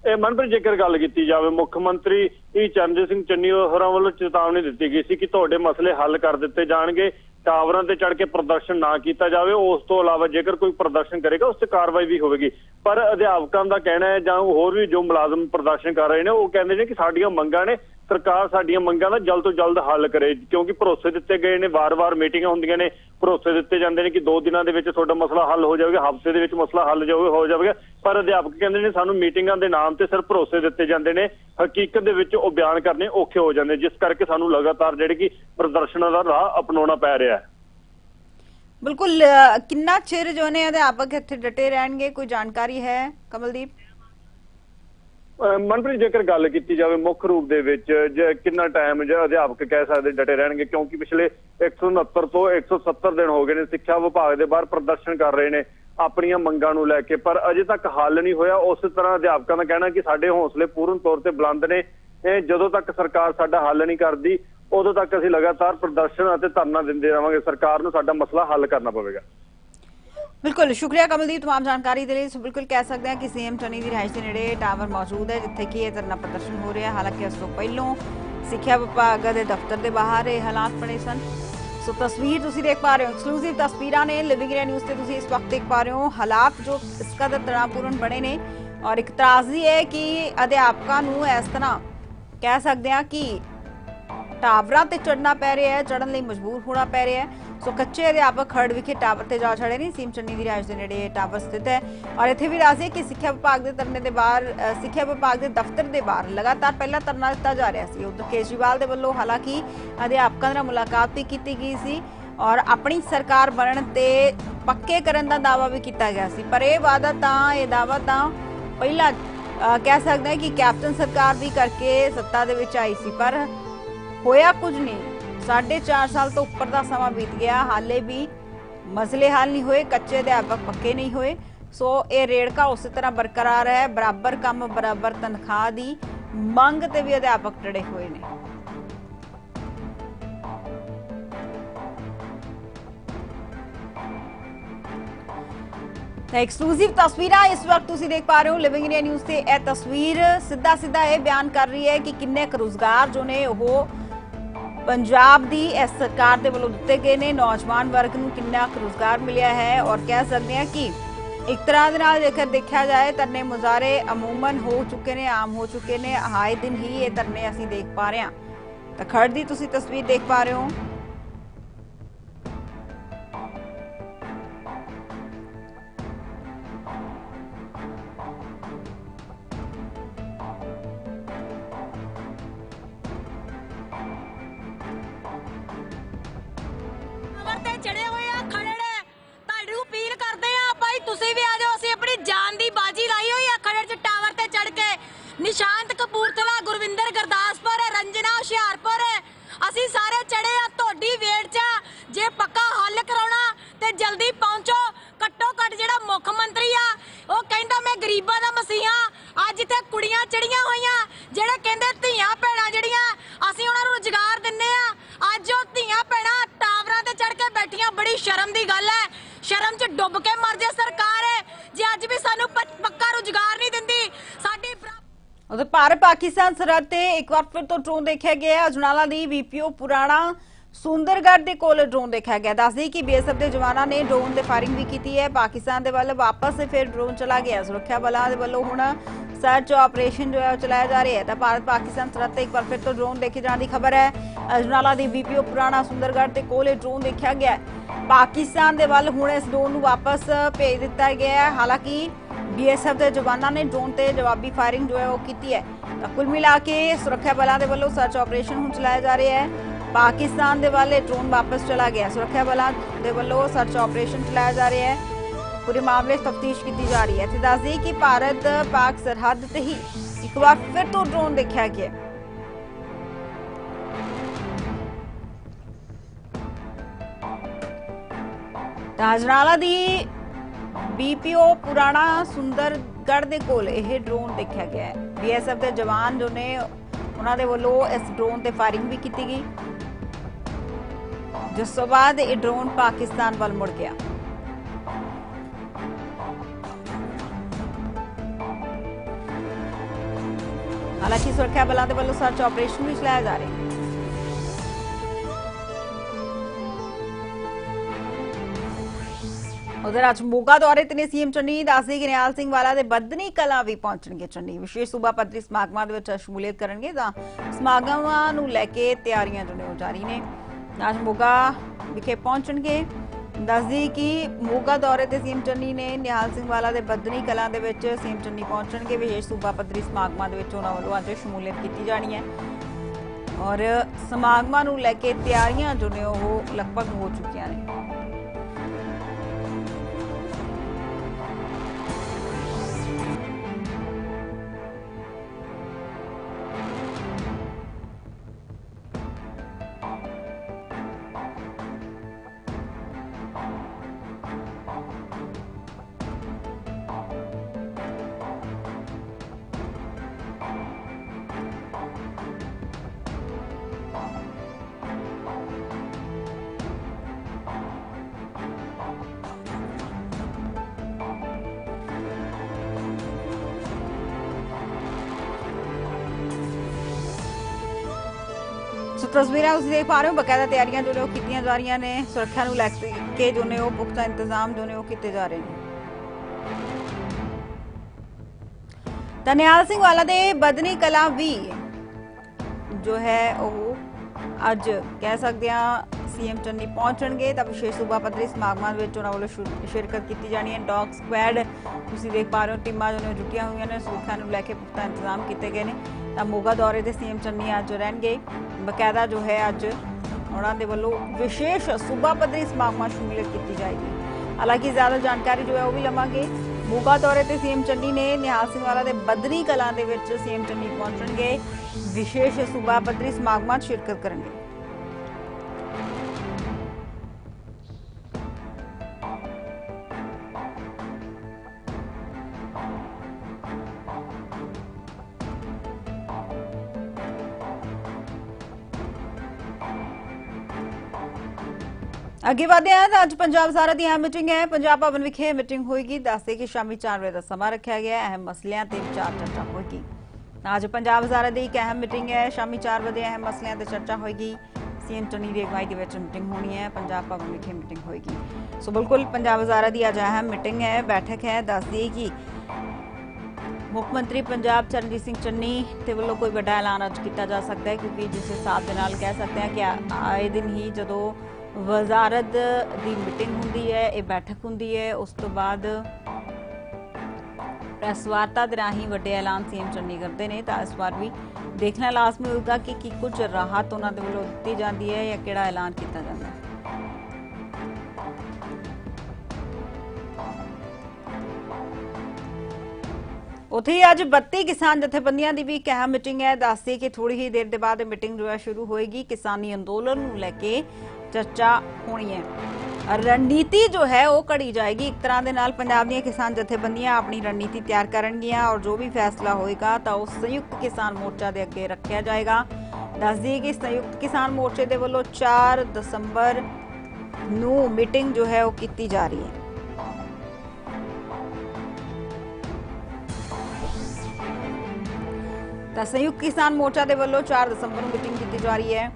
ਇਹ ਮਨਪ੍ਰੀਤ, ਜੇਕਰ ਗੱਲ ਕੀਤੀ ਜਾਵੇ, ਮੁੱਖ ਮੰਤਰੀ ਇਹ ਚਰਨਜੀਤ ਸਿੰਘ ਚੰਨੀ ਹੋਰਾਂ ਵੱਲੋਂ ਚੇਤਾਵਨੀ ਦਿੱਤੀ ਗਈ ਸੀ ਕਿ ਤੁਹਾਡੇ ਮਸਲੇ ਹੱਲ ਕਰ ਦਿੱਤੇ ਜਾਣਗੇ। ਟਾਵਰਾਂ ਤੇ ਚੜ੍ਹ ਕੇ ਪ੍ਰਦਰਸ਼ਨ ਨਾ ਕੀਤਾ ਜਾਵੇ, ਉਸ ਤੋਂ ਇਲਾਵਾ ਜੇਕਰ ਕੋਈ ਪ੍ਰਦਰਸ਼ਨ ਕਰੇਗਾ, ਉਸ ਤੇ ਕਾਰਵਾਈ ਵੀ ਹੋਵੇਗੀ। ਪਰ ਅਧਿਆਪਕਾਂ ਦਾ ਕਹਿਣਾ ਹੈ ਜਾਂ ਹੋਰ ਵੀ ਜੋ ਮੁਲਾਜ਼ਮ ਪ੍ਰਦਰਸ਼ਨ ਕਰ ਰਹੇ ਨੇ, ਉਹ ਕਹਿੰਦੇ ਨੇ ਕਿ ਸਾਡੀਆਂ ਮੰਗਾਂ ਨੇ, ਸਰਕਾਰ ਸਾਡੀਆਂ ਮੰਗਾਂ ਦਾ ਜਲਦ ਤੋਂ ਜਲਦ ਹੱਲ ਕਰੇ, ਕਿਉਂਕਿ ਭਰੋਸੇ ਦਿੱਤੇ ਗਏ ਨੇ, ਵਾਰ-ਵਾਰ ਮੀਟਿੰਗਾਂ ਹੁੰਦੀਆਂ ਨੇ, ਭਰੋਸੇ ਦਿੱਤੇ ਜਾਂਦੇ ਨੇ ਕਿ ਦੋ ਦਿਨਾਂ ਦੇ ਵਿੱਚ ਤੁਹਾਡਾ ਮਸਲਾ ਹੱਲ ਹੋ ਜਾਵੇਗਾ, ਹਫ਼ਤੇ ਦੇ ਵਿੱਚ ਮਸਲਾ ਹੱਲ ਜਾਵੇ ਹੋ ਜਾਵੇਗਾ। ਪਰ ਅਧਿਆਪਕ ਕਹਿੰਦੇ ਨੇ ਸਾਨੂੰ ਮੀਟਿੰਗਾਂ ਦੇ ਨਾਮ ਤੇ ਸਿਰਫ ਭਰੋਸੇ ਦਿੱਤੇ ਜਾਂਦੇ ਨੇ ਹਕੀਕਤ ਦੇ ਵਿੱਚ ਉਹ ਬਿਆਨ ਕਰਨੇ ਔਖੇ ਹੋ ਜਾਂਦੇ ਜਿਸ ਕਰਕੇ ਸਾਨੂੰ ਲਗਾਤਾਰ ਜਿਹੜੇ ਕਿ ਪ੍ਰਦਰਸ਼ਨਾਂ ਦਾ ਰਾਹ ਅਪਣਾਉਣਾ ਪੈ ਰਿਹਾ ਹੈ। ਬਿਲਕੁਲ ਕਿੰਨਾ ਚਿਰ ਜੋ ਨੇ ਅਧਿਆਪਕ ਇੱਥੇ ਡਟੇ ਰਹਿਣਗੇ ਕੋਈ ਜਾਣਕਾਰੀ ਹੈ ਕਮਲਦੀਪ? ਮਨਪ੍ਰੀਤ ਜੇਕਰ ਗੱਲ ਕੀਤੀ ਜਾਵੇ ਮੁੱਖ ਰੂਪ ਦੇ ਵਿੱਚ ਜੇ ਕਿੰਨਾ ਟਾਈਮ ਜਿਹੜਾ ਅਧਿਆਪਕ ਕਹਿ ਸਕਦੇ ਡਟੇ ਰਹਿਣਗੇ ਕਿਉਂਕਿ ਪਿਛਲੇ 169 ਤੋਂ 170 ਦਿਨ ਹੋ ਗਏ ਨੇ ਸਿੱਖਿਆ ਵਿਭਾਗ ਦੇ ਬਾਹਰ ਪ੍ਰਦਰਸ਼ਨ ਕਰ ਰਹੇ ਨੇ ਆਪਣੀਆਂ ਮੰਗਾਂ ਨੂੰ ਲੈ ਕੇ ਪਰ ਅਜੇ ਤੱਕ ਹੱਲ ਨਹੀਂ ਹੋਇਆ ਉਸ ਤਰ੍ਹਾਂ ਅਧਿਆਪਕਾਂ ਦਾ ਕਹਿਣਾ ਕਿ ਸਾਡੇ ਹੌਸਲੇ ਪੂਰਨ ਤੌਰ ਤੇ ਬੁਲੰਦ ਨੇ ਇਹ ਜਦੋਂ ਤੱਕ ਸਰਕਾਰ ਸਾਡਾ ਹੱਲ ਨਹੀਂ ਕਰਦੀ ਉਦੋਂ ਤੱਕ ਅਸੀਂ ਲਗਾਤਾਰ ਪ੍ਰਦਰਸ਼ਨ ਅਤੇ ਧਰਨਾ ਦਿੰਦੇ ਰਹਾਂਗੇ ਸਰਕਾਰ ਨੂੰ ਸਾਡਾ ਮਸਲਾ ਹੱਲ ਕਰਨਾ ਪਵੇਗਾ ਬਿਲਕੁਲ ਸ਼ੁਕਰੀਆ ਕਮਲਦੀਪ तमाम ਜਾਣਕਾਰੀ ਦੇ ਲਈ ਸੋ ਬਿਲਕੁਲ ਕਹਿ ਸਕਦੇ ਹਾਂ ਕਿ ਸੀਐਮ ਚੰਨੀ ਦੀ ਰਿਹਾਇਸ਼ ਦੇ ਨੇੜੇ ਟਾਵਰ ਮੌਜੂਦ ਹੈ ਜਿੱਥੇ ਕਿ ਇਹ ਧਰਨਾ ਪ੍ਰਦਰਸ਼ਨ ਹੋ ਰਿਹਾ ਹਾਲਾਂਕਿ ਇਸ ਤੋਂ ਪਹਿਲਾਂ ਸਿੱਖਿਆ ਵਿਭਾਗ ਦੇ ਦਫ਼ਤਰ ਦੇ ਬਾਹਰ ਇਹ ਹਾਲਾਤ ਬਣੇ ਸਨ ਸੋ ਤਸਵੀਰ ਤੁਸੀਂ ਦੇਖ ਪਾ ਰਹੇ ਹੋ ਐਕਸਕਲੂਸਿਵ ਤਸਵੀਰਾਂ ਨੇ ਲਿਵਿੰਗ ਇੰਡੀਆ ਨਿਊਜ਼ ਤੇ ਤੁਸੀਂ ਇਸ ਵਕਤ ਦੇਖ ਪਾ ਰਹੇ ਹੋ ਹਾਲਾਤ ਜੋ ਇਸ ਕਦਰ ਤਣਾਪੂਰਨ ਬਣੇ ਨੇ ਔਰ ਇੱਕ ਤਰਾਜ਼ੀ ਹੈ ਕਿ ਅਧਿਆਪਕਾਂ ਨੂੰ ਇਸ ਤਰ੍ਹਾਂ ਕਹਿ ਸਕਦੇ ਹਾਂ ਕਿ ਟਾਵਰਾਂ ਤੇ ਚੜਨਾ ਪੈ ਰਿਹਾ ਹੈ ਚੜਨ ਲਈ ਮਜਬੂਰ ਹੋਣਾ ਪੈ ਰਿਹਾ ਹੈ। ਸੋ ਕੱਚੇ ਅਧਿਆਪਕ ਖਰੜ ਵਿਖੇ ਟਾਵਰ ਤੇ ਜਾ ਚੜੇ ਨੇ, ਸੀਮ ਚੰਨੀ ਦੀ ਰਾਜ ਦੇ ਨੇੜੇ ਇਹ ਟਾਵਰ ਸਥਿਤ ਹੈ। ਔਰ ਇੱਥੇ ਵੀ ਦੱਸਿਆ ਕਿ ਸਿੱਖਿਆ ਵਿਭਾਗ ਦੇ ਧਰਨੇ ਦੇ ਬਾਹਰ ਸਿੱਖਿਆ ਵਿਭਾਗ ਦੇ ਦਫ਼ਤਰ ਦੇ ਬਾਹਰ ਲਗਾਤਾਰ ਪਹਿਲਾਂ ਧਰਨਾ ਦਿੱਤਾ ਜਾ ਰਿਹਾ ਸੀ। ਉਧਰ ਕੇਜਰੀਵਾਲ ਦੇ ਵੱਲੋਂ ਹਾਲਾਂਕਿ ਅਧਿਆਪਕਾਂ ਨਾਲ ਮੁਲਾਕਾਤ ਵੀ ਕੀਤੀ ਗਈ ਸੀ ਔਰ ਆਪਣੀ ਸਰਕਾਰ ਬਣਨ ਤੇ ਪੱਕੇ ਕਰਨ ਦਾ ਦਾਅਵਾ ਵੀ ਕੀਤਾ ਗਿਆ ਸੀ। ਪਰ ਇਹ ਵਾਅਦਾ ਤਾਂ, ਇਹ ਦਾਅਵਾ ਤਾਂ ਪਹਿਲਾਂ ਕਹਿ ਸਕਦੇ ਹਾਂ ਕਿ ਕੈਪਟਨ ਸਰਕਾਰ ਵੀ ਕਰਕੇ ਸੱਤਾ ਦੇ ਵਿੱਚ ਆਈ ਸੀ। ਪਰ ਹੋਇਆ ਕੁਝ ਨਹੀਂ। ਸਾਢੇ 4 ਸਾਲ ਤੋਂ ਉੱਪਰ ਦਾ ਸਮਾਂ ਬੀਤ ਗਿਆ। ਹਾਲੇ ਵੀ ਮਸਲੇ ਹੱਲ ਨਹੀਂ ਹੋਏ, ਕੱਚੇ ਅਧਿਆਪਕ ਪੱਕੇ ਨਹੀਂ ਹੋਏ। ਸੋ ਇਹ ਰੇੜਕਾ ਉਸੇ ਤਰ੍ਹਾਂ ਬਰਕਰਾਰ ਹੈ, ਬਰਾਬਰ ਕੰਮ, ਬਰਾਬਰ ਤਨਖਾਹ ਦੀ ਮੰਗ ਤੇ ਵੀ ਅਧਿਆਪਕ ਟੜੇ ਹੋਏ ਨੇ। ਤਾਂ ਐਕਸਕਲੂਸਿਵ ਤਸਵੀਰਾਂ ਇਸ ਵਕਤ ਤੁਸੀਂ ਦੇਖ ਪਾ ਰਹੇ ਹੋ। ਲਿਵਿੰਗ ਇੰਡੀਆ ਨਿਊਜ਼ ਤੇ ਇਹ ਤਸਵੀਰ ਸਿੱਧਾ ਸਿੱਧਾ ਇਹ ਬਿਆਨ ਕਰ ਰਹੀ ਹੈ ਕਿ ਕਿੰਨੇ ਕੁ ਰੁਜ਼ਗਾਰ ਜੋ ਨੇ ਉਹ ਪੰਜਾਬ ਦੀ ਇਸ ਸਰਕਾਰ ਦੇ ਵੱਲੋਂ ਦਿੱਤੇ ਗਏ ਨੇ, ਨੌਜਵਾਨ ਵਰਗ ਨੂੰ ਕਿੰਨਾ ਕੁ ਰੁਜ਼ਗਾਰ ਮਿਲਿਆ ਹੈ ਔਰ ਕਹਿ ਸਕਦੇ ਹਾਂ ਕਿ ਇੱਕ ਤਰ੍ਹਾਂ ਦੇ ਨਾਲ ਜੇਕਰ ਦੇਖਿਆ ਜਾਏ, ਧਰਨੇ ਮੁਜ਼ਾਰੇ ਅਮੂਮਨ ਹੋ ਚੁੱਕੇ ਨੇ, ਆਮ ਹੋ ਚੁੱਕੇ ਨੇ, ਆਏ ਦਿਨ ਹੀ ਇਹ ਧਰਨੇ ਅਸੀਂ ਦੇਖ ਪਾ ਰਹੇ ਹਾਂ। ਤਾਂ ਖੜ ਦੀ ਤੁਸੀਂ ਤਸਵੀਰ ਦੇਖ ਪਾ ਰਹੇ ਹੋ। ਬੈਠੀਆਂ ਬੜੀ ਸ਼ਰਮ ਦੀ ਗੱਲ ਹੈ। ਸ਼ਰਮ 'ਚ ਡੁੱਬ ਕੇ ਮਰ ਜੇ ਸਰਕਾਰ ਜੇ ਅੱਜ ਵੀ ਸਾਨੂੰ ਪੱਕਾ ਰੁਜ਼ਗਾਰ ਨਹੀਂ ਦਿੰਦੀ, ਸਾਡੀ ਉਧਰ ਭਾਰਤ ਪਾਕਿਸਤਾਨ ਸਰਹੱਦ ਤੇ ਇੱਕ ਵਾਰ ਫਿਰ ਤੋਂ ਡਰੋਨ ਦੇਖਿਆ ਗਿਆ ਅਜਨਾਲਾ ਦੀ ਵੀਪੀਓ ਪੁਰਾਣਾ ਸੁੰਦਰਗੜ੍ਹ ਦੇ ਕੋਲ ਡਰੋਨ ਦੇਖਿਆ ਗਿਆ। ਦੱਸਦੀ ਕਿ ਬੀਐਸਐਫ ਦੇ ਜਵਾਨਾਂ ਨੇ ਡਰੋਨ ਦੇ ਫਾਇਰਿੰਗ ਵੀ ਕੀਤੀ ਹੈ। ਪਾਕਿਸਤਾਨ ਦੇ ਵੱਲ ਵਾਪਸ ਫਿਰ ਡਰੋਨ ਚਲਾ ਗਿਆ। ਸੁਰੱਖਿਆ ਬਲਾਂ ਦੇ ਵੱਲੋਂ ਹੁਣ ਸਰਚ ਆਪਰੇਸ਼ਨ ਜੋ ਹੈ ਉਹ ਚਲਾਇਆ ਜਾ ਰਿਹਾ ਹੈ। ਤਾਂ ਭਾਰਤ ਪਾਕਿਸਤਾਨ ਸਰਹੱਦ ਤੇ ਇੱਕ ਵਾਰ ਫਿਰ ਤੋਂ ਡਰੋਨ ਦੇਖੇ ਜਾਣ ਦੀ ਖਬਰ ਹੈ। ਅਜਨਾਲਾ ਦੀ ਵੀਪੀਓ ਪੁਰਾਣਾ ਸੁੰਦਰਗੜ੍ਹ ਦੇ ਕੋਲ ਇਹ ਡਰੋਨ ਦੇਖਿਆ ਗਿਆ। ਪਾਕਿਸਤਾਨ ਦੇ ਵੱਲ ਹੁਣ ਇਸ ਡਰੋਨ ਨੂੰ ਵਾਪਸ ਭੇਜ ਦਿੱਤਾ ਗਿਆ ਹੈ। ਹਾਲਾਂਕਿ ਬੀਐਸਐਫ ਦੇ ਜਵਾਨਾਂ ਨੇ ਡਰੋਨ ਤੇ ਜਵਾਬੀ ਫਾਇਰਿੰਗ ਜੋ ਹੈ ਉਹ ਕੀਤੀ ਹੈ। ਤਾਂ ਕੁੱਲ ਮਿਲਾ ਕੇ ਸੁਰੱਖਿਆ ਬਲਾਂ ਦੇ ਵੱਲੋਂ ਸਰਚ ਆਪਰੇਸ਼ਨ ਹੁਣ ਚਲਾਇਆ ਜਾ ਰਿਹਾ ਹੈ। ਪਾਕਿਸਤਾਨ ਦੇ ਵੱਲ ਇਹ ਡਰੋਨ ਵਾਪਸ ਚਲਾ ਗਿਆ। ਸੁਰੱਖਿਆ ਬਲਾਂ ਦੇ ਵੱਲੋਂ ਸਰਚ ਆਪਰੇਸ਼ਨ ਚਲਾਇਆ ਜਾ ਰਿਹਾ ਹੈ। ਪੂਰੇ ਮਾਮਲੇ 'ਚ ਤਫਤੀਸ਼ ਕੀਤੀ ਜਾ ਰਹੀ ਹੈ। ਤੇ ਦੱਸ ਦਈਏ ਕਿ ਭਾਰਤ ਪਾਕ ਸਰਹੱਦ ਤੇ ਹੀ ਇੱਕ ਵਾਰ ਫਿਰ ਤੋਂ ਡਰੋਨ ਦੇਖਿਆ ਗਿਆ ਹੈ। ਤਾਜਨਾਲਾ ਦੀ ਬੀਪੀਓ ਪੁਰਾਣਾ ਸੁੰਦਰਗੜ੍ਹ ਦੇ ਕੋਲ ਇਹ ਡਰੋਨ ਦੇਖਿਆ ਗਿਆ ਹੈ। ਬੀਐਸਐਫ ਦੇ ਜਵਾਨ ਜੋ ਨੇ, ਉਹਨਾਂ ਦੇ ਵੱਲੋਂ ਇਸ ਡਰੋਨ ਤੇ ਫਾਇਰਿੰਗ ਵੀ ਕੀਤੀ ਗਈ। ਜਿਸ ਤੋਂ ਬਾਅਦ ਇਹ ਡਰੋਨ ਪਾਕਿਸਤਾਨ ਵੱਲ ਮੁੜ ਗਿਆ। ਹਾਲਾਂਕਿ ਸੁਰੱਖਿਆ ਬਲਾਂ ਦੇ ਵੱਲੋਂ ਸਰਚ ਆਪਰੇਸ਼ਨ ਵੀ ਚਲਾਇਆ ਜਾ ਰਿਹਾ ਹੈ। ਉਧਰ ਅੱਜ ਮੋਗਾ ਦੌਰੇ ਤੇ ਨੇ ਸੀਐਮ ਚੰਨੀ ਦੱਸਦੇ ਕਿ ਨਿਹਾਲ ਸਿੰਘ ਵਾਲਾ ਦੇ ਬਦਨੀ ਕਲਾ ਵੀ ਪਹੁੰਚਣਗੇ ਚੰਨੀ। ਵਿਸ਼ੇਸ਼ ਸੂਬਾ ਪੱਧਰੀ ਸਮਾਗਮਾਂ ਦੇ ਵਿੱਚ ਸ਼ਮੂਲੀਅਤ ਕਰਨਗੇ ਤਾਂ ਸਮਾਗਮਾਂ ਨੂੰ ਲੈ ਕੇ ਤਿਆਰੀਆਂ ਜੋ ਨੇ ਉਹ ਜਾਰੀ ਨੇ। ਅੱਜ ਮੋਗਾ ਵਿਖੇ ਪਹੁੰਚਣਗੇ ਦੱਸਦੀ ਕਿ ਮੋਗਾ ਦੌਰੇ ਤੇ ਸੀਮ ਚੰਨੀ ਨੇ ਨਿਹਾਲ ਸਿੰਘ ਵਾਲਾ ਦੇ ਬਦਨੀ ਕਲਾਂ ਦੇ ਵਿੱਚ ਸੀਮ ਚੰਨੀ ਪਹੁੰਚਣਗੇ ਵਿਸ਼ੇਸ਼ ਸੂਬਾ ਪੱਧਰੀ ਸਮਾਗਮਾਂ ਦੇ ਵਿੱਚ ਉਹਨਾਂ ਵੱਲੋਂ ਅੱਜ ਸ਼ਮੂਲੀਅਤ ਕੀਤੀ ਜਾਣੀ ਹੈ ਔਰ ਸਮਾਗਮਾਂ ਨੂੰ ਲੈ ਕੇ ਤਿਆਰੀਆਂ ਜੋ ਨੇ ਉਹ ਲਗਭਗ ਹੋ ਚੁੱਕੀਆਂ ਨੇ ਤਸਵੀਰਾਂ ਤੁਸੀਂ ਦੇਖ ਪਾ ਰਹੇ ਹੋ, ਬਕਾਇਦਾ ਤਿਆਰੀਆਂ ਜੋ ਨੇ ਉਹ ਕੀਤੀਆਂ ਜਾ ਰਹੀਆਂ ਨੇ, ਸੁਰੱਖਿਆ ਨੂੰ ਲੈ ਕੇ ਜੋ ਨੇ ਉਹ ਪੁਖਤਾ ਇੰਤਜ਼ਾਮ ਜੋ ਨੇ ਉਹ ਕੀਤੇ ਜਾ ਰਹੇ ਨੇ। ਤਾਂ ਸਿੰਘ ਵਾਲਾ ਦੇ ਬਦਨੀ ਕਲਾ ਵੀ ਜੋ ਹੈ ਉਹ ਅੱਜ ਕਹਿ ਸਕਦੇ ਆ ਸੀਐਮ ਚੰਨੀ ਪਹੁੰਚਣਗੇ, ਤਾਂ ਵਿਸ਼ੇਸ਼ ਸੂਬਾ ਪੱਧਰੀ ਸਮਾਗਮਾਂ ਦੇ ਵਿੱਚ ਉਹਨਾਂ ਵੱਲੋਂ ਸ਼ੁ- ਸ਼ਿਰਕਤ ਕੀਤੀ ਜਾਣੀ ਹੈ। ਡੌਗ ਸਕੁਐਡ ਤੁਸੀਂ ਦੇਖ ਪਾ ਰਹੇ ਹੋ, ਟੀਮਾਂ ਜੋ ਨੇ ਜੁਟੀਆਂ ਹੋਈਆਂ ਨੇ, ਸੁਰੱਖਿਆ ਨੂੰ ਲੈ ਕੇ ਪੁਖਤਾ ਇੰਤਜ਼ਾਮ ਕੀਤੇ ਗਏ ਨੇ। ਤਾਂ ਮੋਗਾ ਦੌਰੇ ਤੇ ਸੀਐਮ ਚੰਨੀ ਅੱਜ ਰਹਿਣਗੇ। ਬਕਾਇਦਾ ਜੋ ਹੈ ਅੱਜ ਉਹਨਾਂ ਦੇ ਵੱਲੋਂ ਵਿਸ਼ੇਸ਼ ਸੂਬਾ ਪੱਧਰੀ ਸਮਾਗਮਾਂ 'ਚ ਸ਼ਮੂਲੀਅਤ ਕੀਤੀ ਜਾਏਗੀ। ਹਾਲਾਂਕਿ ਜ਼ਿਆਦਾ ਜਾਣਕਾਰੀ ਜੋ ਹੈ ਉਹ ਵੀ ਲਵਾਂਗੇ। ਮੋਗਾ ਦੌਰੇ ਤੇ ਸੀਐਮ ਚੰਨੀ ਨੇ ਨਿਹਾਲ ਸਿੰਘ ਵਾਲਾ ਦੇ ਬਦਰੀ ਕਲਾਂ ਦੇ ਵਿੱਚ ਸੀਐਮ ਚੰਨੀ ਪਹੁੰਚਣਗੇ। ਵਿਸ਼ੇਸ਼ ਸੂਬਾ ਪੱਧਰੀ ਸਮਾਗਮਾਂ 'ਚ ਸ਼ਿਰਕਤ ਕਰਨਗੇ। ਅੱਗੇ ਵਧਦੇ ਹਾਂ ਤਾਂ ਅੱਜ ਪੰਜਾਬ ਸਾਰਾ ਦੀ ਅਹਿਮ ਮੀਟਿੰਗ ਹੈ। ਪੰਜਾਬ ਭਵਨ ਵਿਖੇ ਮੀਟਿੰਗ ਹੋਏਗੀ। ਦੱਸਦੇ ਕਿ ਸ਼ਾਮੀ 4 ਵਜੇ ਦਾ ਸਮਾਂ ਰੱਖਿਆ ਗਿਆ ਹੈ। ਅਹਿਮ ਮਸਲਿਆਂ ਤੇ ਵਿਚਾਰ ਚਰਚਾ ਹੋਏਗੀ। ਅੱਜ ਪੰਜਾਬ ਸਾਰਾ ਦੀ ਇੱਕ ਅਹਿਮ ਮੀਟਿੰਗ ਹੈ। ਸ਼ਾਮੀ 4 ਵਜੇ ਅਹਿਮ ਮਸਲਿਆਂ ਤੇ ਚਰਚਾ ਹੋਏਗੀ। ਸੀਐਮ ਚੰਨੀ ਦੀ ਅਗਵਾਈ ਦੇ ਵਿੱਚ ਮੀਟਿੰਗ ਹੋਣੀ ਹੈ। ਪੰਜਾਬ ਭਵਨ ਵਿਖੇ ਮੀਟਿੰਗ ਹੋਏਗੀ। ਸੋ ਬਿਲਕੁਲ ਪੰਜਾਬ ਹਜ਼ਾਰਾ ਦੀ ਅੱਜ ਅਹਿਮ ਮੀਟਿੰਗ ਹੈ। ਬੈਠਕ ਹੈ। ਦੱਸਦੀ ਕਿ ਮੁੱਖ ਮੰਤਰੀ ਪੰਜਾਬ ਚਰਨਜੀਤ ਸਿੰਘ ਚੰਨੀ ਤੇ ਵੱਲੋਂ ਕੋਈ ਵੱਡਾ ਐਲਾਨ ਅੱਜ ਕੀਤਾ ਜਾ ਸਕਦਾ ਹੈ। ਕਿਉਂਕਿ ਜਿਸ ਹਿਸਾਬ ਦੇ ਨਾਲ ਕਹਿ ਸਕਦੇ ਹਾਂ ਕਿ ਆਏ ਦਿਨ ਹੀ ਜਦੋਂ ਵਜ਼ਾਰਤ ਦੀ ਮੀਟਿੰਗ ਹੁੰਦੀ ਹੈ, ਇਹ ਬੈਠਕ ਹੁੰਦੀ ਹੈ। ਉਸ ਤੋਂ ਬਾਅਦ ਪ੍ਰੈਸ ਵਾਰਤਾ ਦੇ ਰਾਹੀਂ ਵੱਡੇ ਐਲਾਨ ਸੀਐਮ ਚੰਨੀ ਕਰਦੇ ਨੇ, ਤਾਂ ਇਸ ਵਾਰ ਵੀ ਦੇਖਣਾ ਲਾਜ਼ਮੀ ਹੋਊਗਾ ਕਿ ਕੀ ਕੁਝ ਰਾਹਤ ਉਹਨਾਂ ਦੇ ਵੱਲੋਂ ਦਿੱਤੀ ਜਾਂਦੀ ਹੈ ਜਾਂ ਕਿਹੜਾ ਐਲਾਨ ਕੀਤਾ ਜਾਂਦਾ ਹੈ। ਉੱਥੇ ਅੱਜ 32 ਕਿਸਾਨ ਜਥੇਬੰਦੀਆਂ ਦੀ ਵੀ ਇੱਕ ਮੀਟਿੰਗ ਹੈ। ਦੱਸਦੇ ਕਿ ਥੋੜੀ ਹੀ ਦੇਰ ਦੇ ਬਾਅਦ ਇਹ ਮੀਟਿੰਗ ਜੋ ਹੈ, ਸ਼ੁਰੂ ਹੋਏਗੀ। ਕਿਸਾਨੀ ਅੰਦੋਲਨ ਨੂੰ ਲੈ ਕੇ ਚਰਚਾ ਹੋਣੀ ਹੈ। ਰਣਨੀਤੀ ਜੋ ਹੈ, ਉਹ ਘੜੀ ਜਾਏਗੀ। ਇੱਕ ਤਰ੍ਹਾਂ ਦੇ ਨਾਲ ਪੰਜਾਬ ਦੀਆਂ ਕਿਸਾਨ ਜਥੇਬੰਦੀਆਂ ਆਪਣੀ ਰਣਨੀਤੀ ਤਿਆਰ ਕਰਨਗੀਆਂ ਔਰ ਜੋ ਵੀ ਫੈਸਲਾ ਹੋਏਗਾ ਤਾਂ ਉਹ ਸੰਯੁਕਤ ਕਿਸਾਨ ਮੋਰਚਾ ਦੇ ਅੱਗੇ ਰੱਖਿਆ ਜਾਏਗਾ। ਦੱਸ ਦਈਏ ਕਿ ਸੰਯੁਕਤ ਕਿਸਾਨ ਮੋਰਚੇ ਦੇ ਵੱਲੋਂ 4 ਦਸੰਬਰ ਨੂੰ ਮੀਟਿੰਗ ਜੋ ਹੈ, ਉਹ ਕੀਤੀ ਜਾ ਰਹੀ ਹੈ। ਤਾਂ ਸੰਯੁਕਤ ਕਿਸਾਨ ਮੋਰਚਾ ਦੇ ਵੱਲੋਂ 4 ਦਸੰਬਰ ਨੂੰ ਮੀਟਿੰਗ ਕੀਤੀ ਜਾ ਰਹੀ ਹੈ।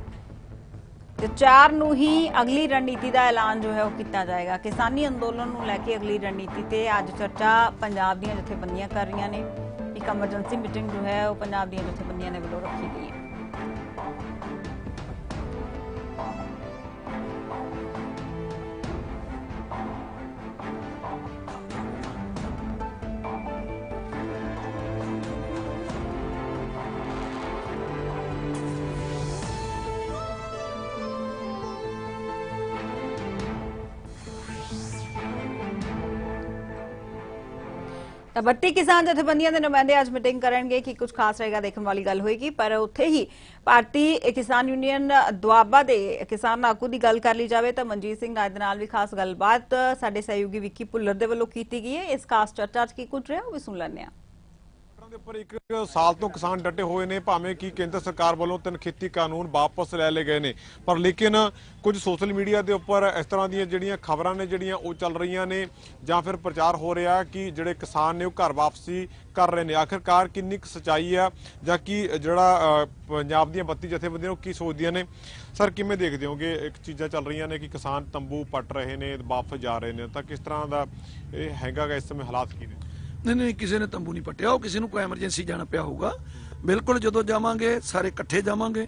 ਤੇ 4 ਨੂੰ ਹੀ ਅਗਲੀ ਰਣਨੀਤੀ ਦਾ ਐਲਾਨ ਜੋ ਹੈ ਉਹ ਕੀਤਾ ਜਾਏਗਾ। ਕਿਸਾਨੀ ਅੰਦੋਲਨ ਨੂੰ ਲੈ ਕੇ ਅਗਲੀ ਰਣਨੀਤੀ ਤੇ ਅੱਜ ਚਰਚਾ ਪੰਜਾਬ ਦੀਆਂ ਜਥੇਬੰਦੀਆਂ ਕਰ ਰਹੀਆਂ ਨੇ। ਇੱਕ ਐਮਰਜੈਂਸੀ ਮੀਟਿੰਗ ਜੋ ਹੈ ਉਹ ਪੰਜਾਬ ਦੀਆਂ ਜਥੇਬੰਦੀਆਂ ਨੇ ਵੱਲੋਂ ਰੱਖੀ ਗਈ ਹੈ। ਤਾਂ ਬੱਤੀ ਕਿਸਾਨ ਜਥੇਬੰਦੀਆਂ ਦੇ ਨੁਮਾਇੰਦੇ ਅੱਜ ਮੀਟਿੰਗ ਕਰਨਗੇ ਕਿ ਕੁਝ ਖਾਸ ਰਹੇਗਾ ਦੇਖਣ ਵਾਲੀ ਗੱਲ ਹੋਏਗੀ, ਪਰ ਉੱਥੇ ਹੀ ਭਾਰਤੀ ਕਿਸਾਨ ਯੂਨੀਅਨ ਦੁਆਬਾ ਦੇ ਕਿਸਾਨ ਆਗੂ ਦੀ ਗੱਲ ਕਰ ਲਈ ਜਾਵੇ ਤਾਂ ਮਨਜੀਤ ਸਿੰਘ ਰਾਜ ਦੇ ਨਾਲ ਵੀ ਖਾਸ ਗੱਲਬਾਤ ਸਾਡੇ ਸਹਿਯੋਗੀ ਵਿੱਕੀ ਭੁੱਲਰ ਦੇ ਵੱਲੋਂ ਕੀਤੀ ਗਈ ਹੈ। ਇਸ ਖਾਸ ਚਰਚਾ 'ਚ ਕੀ ਕੁਝ ਰਿਹਾ ਉਹ ਵੀ ਸੁਣ ਲੈਂਦੇ ਹਾਂ। ਖੇਤਰਾਂ ਦੇ ਉੱਪਰ ਇੱਕ ਸਾਲ ਤੋਂ ਕਿਸਾਨ ਡਟੇ ਹੋਏ ਨੇ, ਭਾਵੇਂ ਕਿ ਕੇਂਦਰ ਸਰਕਾਰ ਵੱਲੋਂ ਤਿੰਨ ਖੇਤੀ ਕਾਨੂੰਨ ਵਾਪਸ ਲੈ ਲਏ ਗਏ ਨੇ। ਪਰ ਲੇਕਿਨ ਕੁਝ ਸੋਸ਼ਲ ਮੀਡੀਆ ਦੇ ਉੱਪਰ ਇਸ ਤਰ੍ਹਾਂ ਦੀਆਂ ਜਿਹੜੀਆਂ ਖਬਰਾਂ ਨੇ, ਜਿਹੜੀਆਂ ਉਹ ਚੱਲ ਰਹੀਆਂ ਨੇ ਜਾਂ ਫਿਰ ਪ੍ਰਚਾਰ ਹੋ ਰਿਹਾ ਕਿ ਜਿਹੜੇ ਕਿਸਾਨ ਨੇ ਉਹ ਘਰ ਵਾਪਸੀ ਕਰ ਰਹੇ ਨੇ। ਆਖਿਰਕਾਰ ਕਿੰਨੀ ਕੁ ਸਚਾਈ ਆ ਜਾਂ ਕੀ ਜਿਹੜਾ ਪੰਜਾਬ ਦੀਆਂ ਬੱਤੀ ਜਥੇਬੰਦੀਆਂ ਉਹ ਕੀ ਸੋਚਦੀਆਂ ਨੇ? ਸਰ, ਕਿਵੇਂ ਦੇਖਦੇ ਹੋਗੇ? ਇੱਕ ਚੀਜ਼ਾਂ ਚੱਲ ਰਹੀਆਂ ਨੇ ਕਿ ਕਿਸਾਨ ਤੰਬੂ ਪੱਟ ਰਹੇ ਨੇ, ਵਾਪਸ ਜਾ ਰਹੇ ਨੇ। ਤਾਂ ਕਿਸ ਤਰ੍ਹਾਂ ਦਾ ਇਹ ਹੈਗਾ ਗਾ ਇਸ ਸਮੇਂ ਹਾਲਾਤ ਕੀ ਨੇ? ਨਹੀਂ ਨਹੀਂ, ਕਿਸੇ ਨੇ ਤੰਬੂ ਨਹੀਂ ਪੱਟਿਆ, ਉਹ ਕਿਸੇ ਨੂੰ ਕੋਈ ਐਮਰਜੈਂਸੀ ਜਾਣਾ ਪਿਆ ਹੋਊਗਾ। ਬਿਲਕੁਲ ਜਦੋਂ ਜਾਵਾਂਗੇ, ਸਾਰੇ ਇਕੱਠੇ ਜਾਵਾਂਗੇ,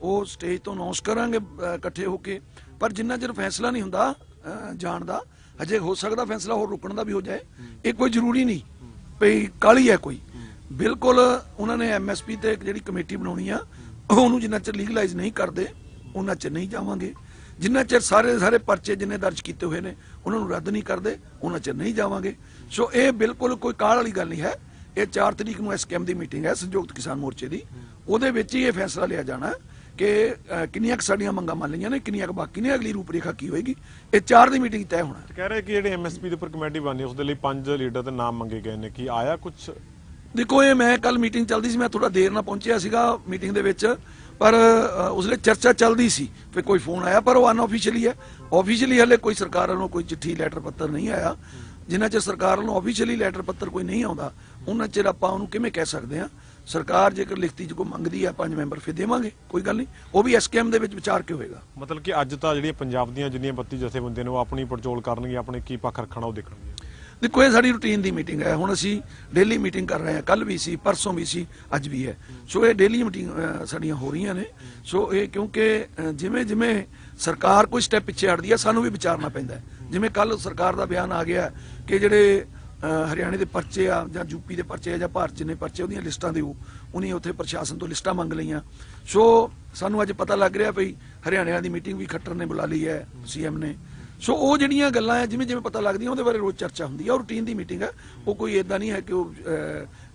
ਉਹ ਸਟੇਜ ਤੋਂ ਅਨਾਉਂਸ ਕਰਾਂਗੇ ਇਕੱਠੇ ਹੋ ਕੇ। ਪਰ ਜਿੰਨਾ ਚਿਰ ਫੈਸਲਾ ਨਹੀਂ ਹੁੰਦਾ ਜਾਣ ਦਾ, ਹਜੇ ਹੋ ਸਕਦਾ ਫੈਸਲਾ ਹੋਰ ਰੁਕਣ ਦਾ ਵੀ ਹੋ ਜਾਏ। ਇਹ ਕੋਈ ਜ਼ਰੂਰੀ ਨਹੀਂ ਭਈ ਕਾਲੀ ਹੈ ਕੋਈ। ਬਿਲਕੁਲ ਉਹਨਾਂ ਨੇ ਐਮਐਸਪੀ ਤੇ ਜਿਹੜੀ ਕਮੇਟੀ ਬਣਾਉਣੀ ਆ, ਉਹਨੂੰ ਜਿੰਨਾ ਚਿਰ ਲੀਗਲਾਈਜ਼ ਨਹੀਂ ਕਰਦੇ, ਉਹਨਾਂ 'ਚ ਨਹੀਂ ਜਾਵਾਂਗੇ। ਜਿੰਨਾ ਚਿਰ ਸਾਰੇ ਸਾਰੇ ਪਰਚੇ ਜਿੰਨੇ ਦਰਜ ਕੀਤੇ ਹੋਏ ਨੇ, ਉਹਨਾਂ ਨੂੰ ਰੱਦ ਨਹੀਂ ਕਰਦੇ, ਉਹਨਾਂ 'ਚ ਨਹੀਂ ਜਾਵਾਂਗੇ। ਸੋ ਇਹ ਬਿਲਕੁਲ ਕੋਈ ਕਾਹਲ ਵਾਲੀ ਗੱਲ ਨਹੀਂ ਹੈ। ਇਹ 4 ਤਰੀਕ ਨੂੰ ਐਸਕੇਐਮ ਦੀ ਮੀਟਿੰਗ ਹੈ ਸੰਯੁਕਤ ਕਿਸਾਨ ਮੋਰਚੇ ਦੀ। ਉਹਦੇ ਵਿੱਚ ਹੀ ਇਹ ਫੈਸਲਾ ਲਿਆ ਜਾਣਾ ਕਿ ਕਿੰਨੀਆਂ ਕੁ ਸਾਡੀਆਂ ਮੰਗਾਂ ਮੰਨ ਲਈਆਂ ਨੇ ਕਿੰਨੀਆਂ ਕੁ ਬਾਕੀ ਨੇ ਅਗਲੀ ਰੂਪਰੇਖਾ ਕੀ ਹੋਏਗੀ। ਇਹ 4 ਦੀ ਮੀਟਿੰਗ ਤੈਅ ਹੋਣਾ। ਕਹਿ ਰਹੇ ਕਿ ਜਿਹੜੇ ਐਮਐਸਪੀ ਦੇ ਉੱਪਰ ਕਮੇਟੀ ਬਣੀ ਉਸ ਦੇ ਲਈ ਪੰਜ ਲੀਡਰ ਦੇ ਨਾਮ ਮੰਗੇ ਗਏ ਨੇ। ਕੀ ਆਇਆ ਕੁਝ ਦੇਖੋ ਇਹ ਮੈਂ ਕੱਲ ਮੀਟਿੰਗ ਚੱਲਦੀ ਸੀ ਮੈਂ ਥੋੜਾ ਦੇਰ ਨਾਲ ਪਹੁੰਚਿਆ ਸੀਗਾ ਮੀਟਿੰਗ ਦੇ ਵਿੱਚ ਪਰ ਉਸਲੇ ਚਰਚਾ ਚੱਲਦੀ ਸੀ। ਫਿਰ ਕੋਈ ਫੋਨ ਆਇਆ ਪਰ ਉਹ ਅਨਆਫੀਸ਼ੀਅਲੀ ਹੈ। ਆਫੀਸ਼ੀਅਲੀ ਹਲੇ ਕੋਈ ਸਰਕਾਰ ਵੱਲੋਂ ਕੋਈ ਚਿੱਠੀ ਲੈਟਰ ਪੱਤਰ ਨਹੀਂ ਆਇਆ। ਜਿੰਨਾ ਚਿਰ ਸਰਕਾਰ ਵੱਲੋਂ ਆਫੀਸ਼ੀਅਲੀ ਲੈਟਰ ਪੱਤਰ ਕੋਈ ਨਹੀਂ ਆਉਂਦਾ ਉਹਨਾਂ ਚਿਰ ਆਪਾਂ ਉਹਨੂੰ ਕਿਵੇਂ ਕਹਿ ਸਕਦੇ ਹਾਂ? ਸਰਕਾਰ ਜੇਕਰ ਲਿਖਤੀ ਚ ਕੋਈ ਮੰਗਦੀ ਹੈ ਪੰਜ ਮੈਂਬਰ ਫਿਰ ਦੇਵਾਂਗੇ ਕੋਈ ਗੱਲ ਨਹੀਂ। ਉਹ ਵੀ ਐਸਕੇਐਮ ਦੇ ਵਿੱਚ ਵਿਚਾਰ ਕੇ ਹੋਏਗਾ? ਮਤਲਬ ਕਿ ਅੱਜ ਤਾਂ ਜਿਹੜੀਆਂ ਪੰਜਾਬ ਦੀਆਂ ਜਿੰਨੀਆਂ ਬੱਤੀ ਜਥੇਬੰਦੀਆਂ ਨੇ ਉਹ ਆਪਣੀ ਪੜਚੋਲ ਕਰਨਗੇ ਆਪਣੇ ਕੀ ਪੱਖ ਰੱਖਣਾ ਉਹ ਦੇਖਣਗੇ ਦੇਖੋ ਇਹ ਸਾਡੀ ਰੁਟੀਨ ਦੀ ਮੀਟਿੰਗ ਹੈ। ਹੁਣ ਅਸੀਂ ਡੇਲੀ ਮੀਟਿੰਗ ਕਰ ਰਹੇ ਹਾਂ। ਕੱਲ ਵੀ ਸੀ ਪਰਸੋਂ ਵੀ ਸੀ ਅੱਜ ਵੀ ਹੈ। ਸੋ ਇਹ ਡੇਲੀ ਮੀਟਿੰਗ ਸਾਡੀਆਂ ਹੋ ਰਹੀਆਂ ਨੇ। ਸੋ ਇਹ ਕਿਉਂਕਿ ਜਿਵੇਂ ਜਿਵੇਂ ਸਰਕਾਰ ਕੋਈ ਸਟੈਪ ਪਿੱਛੇ ਹਟਦੀ ਹੈ ਸਾਨੂੰ ਵੀ ਵਿਚਾਰਨਾ ਪੈਂਦਾ ਹੈ। ਜਿਵੇਂ ਕੱਲ ਸਰਕਾਰ ਦਾ ਬਿਆਨ ਆ ਗਿਆ ਕਿ ਜਿਹੜੇ ਹਰਿਆਣੇ ਦੇ ਪਰਚੇ ਆ ਜਾਂ ਯੂਪੀ ਦੇ ਪਰਚੇ ਆ ਜਾਂ ਭਾਰਤ ਚ ਨੇ ਪਰਚੇ, ਉਹਦੀਆਂ ਲਿਸਟਾਂ ਦਿਓ। ਉਹਨੇ ਉੱਥੇ ਪ੍ਰਸ਼ਾਸਨ ਤੋਂ ਲਿਸਟਾਂ ਮੰਗ ਲਈਆਂ। ਸੋ ਸਾਨੂੰ ਅੱਜ ਪਤਾ ਲੱਗ ਰਿਹਾ ਭਈ ਹਰਿਆਣੇ ਦੀ ਮੀਟਿੰਗ ਵੀ ਖੱਟਰ ਨੇ ਬੁਲਾ ਲਈ ਹੈ, ਸੀਐਮ ਨੇ। ਸੋ ਉਹ ਜਿਹੜੀਆਂ ਗੱਲਾਂ ਆ, ਜਿਵੇਂ ਜਿਵੇਂ ਪਤਾ ਲੱਗਦੀਆਂ, ਉਹਦੇ ਬਾਰੇ ਰੋਜ਼ ਚਰਚਾ ਹੁੰਦੀ ਹੈ ਉਹ ਰੂਟੀਨ ਦੀ ਮੀਟਿੰਗ ਹੈ ਉਹ ਕੋਈ ਇਦਾਂ ਨਹੀਂ ਹੈ ਕਿ ਉਹ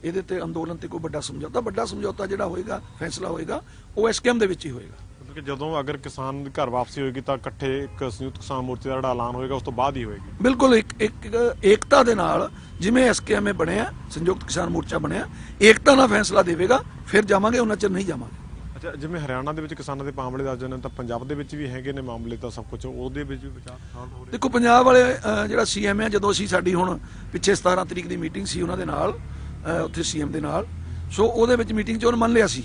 ਇਹਦੇ ਤੇ ਅੰਦੋਲਨ ਤੇ ਕੋਈ ਵੱਡਾ ਸਮਝੌਤਾ। ਵੱਡਾ ਸਮਝੌਤਾ ਜਿਹੜਾ ਹੋਏਗਾ, ਫੈਸਲਾ ਹੋਏਗਾ, ਉਹ ਐਸਕੇਐਮ ਦੇ ਵਿੱਚ ਹੀ ਹੋਏਗਾ। ਕਿ ਜਦੋਂ ਅਗਰ ਕਿਸਾਨ ਦੀ ਘਰ ਵਾਪਸੀ ਹੋਏਗੀ ਤਾਂ ਇਕੱਠੇ ਇੱਕ ਸੰਯੁਕਤ ਕਿਸਾਨ ਮੋਰਚੇ ਦਾ ਜਿਹੜਾ ਐਲਾਨ ਹੋਏਗਾ ਉਸ ਤੋਂ ਬਾਅਦ ਹੀ ਹੋਏਗੀ। ਬਿਲਕੁਲ ਇੱਕ ਇੱਕ ਏਕਤਾ ਦੇ ਨਾਲ ਜਿਵੇਂ ਐਸਕੇਐਮ ਬਣਿਆ ਸੰਯੁਕਤ ਕਿਸਾਨ ਮੋਰਚਾ ਬਣਿਆ ਏਕਤਾ ਨਾਲ ਫੈਸਲਾ ਦੇਵੇਗਾ ਫਿਰ ਜਾਵਾਂਗੇ ਉਹਨਾਂ ਚਿਰ ਨਹੀਂ ਜਾਵਾਂਗੇ। ਅੱਛਾ ਜਿਵੇਂ ਹਰਿਆਣਾ ਦੇ ਵਿੱਚ ਕਿਸਾਨਾਂ ਦੇ ਮਾਮਲੇ ਦੱਸ ਜਾਂਦੇ ਨੇ ਤਾਂ ਪੰਜਾਬ ਦੇ ਵਿੱਚ ਵੀ ਹੈਗੇ ਨੇ ਮਾਮਲੇ ਤਾਂ ਸਭ ਕੁਝ ਉਹਦੇ ਵਿੱਚ ਵੀ ਵਿਚਾਰ ਸਾਲ ਹੋ ਰਿਹਾ। ਦੇਖੋ ਪੰਜਾਬ ਵਾਲੇ ਜਿਹੜਾ ਸੀਐਮ ਹੈ ਜਦੋਂ ਅਸੀਂ ਸਾਡੀ ਹੁਣ ਪਿੱਛੇ 17 ਤਰੀਕ ਦੀ ਮੀਟਿੰਗ ਸੀ ਉਹਨਾਂ ਦੇ ਨਾਲ ਉੱਥੇ ਸੀਐਮ ਦੇ ਨਾਲ ਸੋ ਉਹਦੇ ਵਿੱਚ ਮੀਟਿੰਗ 'ਚ ਉਹਨੇ ਮੰਨ ਲਿਆ ਸੀ